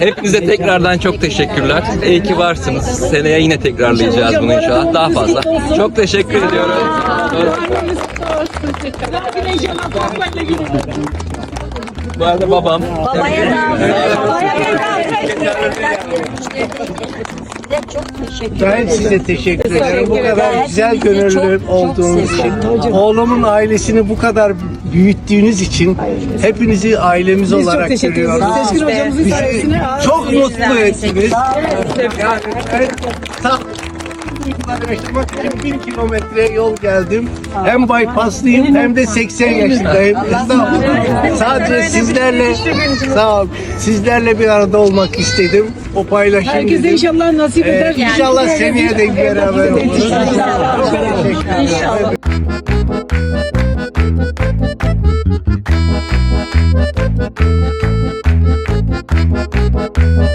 Hepinize tekrardan çok teşekkürler. İyi ki varsınız. Seneye yine tekrarlayacağız bunu inşallah. Daha fazla. Çok teşekkür ediyorum. Bu arada babam. Babaya da çok teşekkür Ben size teşekkür ederim. Bu kadar güzel gönüllü olduğunuz için. Oğlumun ailesini bu kadar büyüttüğünüz için hepinizi ailemiz olarak teşekkür görüyoruz. ederiz. Seçkin hocamızın Bizi sayesinde çok mutlu ettiniz. Yani ben tam yaşamak için bin kilometre yol geldim. Hem bypasslıyım hem de 80 yaşındayım. Estağfurullah. Sadece sizlerle sağ ol. Sizlerle bir arada olmak istedim. O paylaşım Herkese dedim. inşallah nasip Ee, eder. inşallah seneye de beraber oluruz. Çok teşekkür ederim. Bye.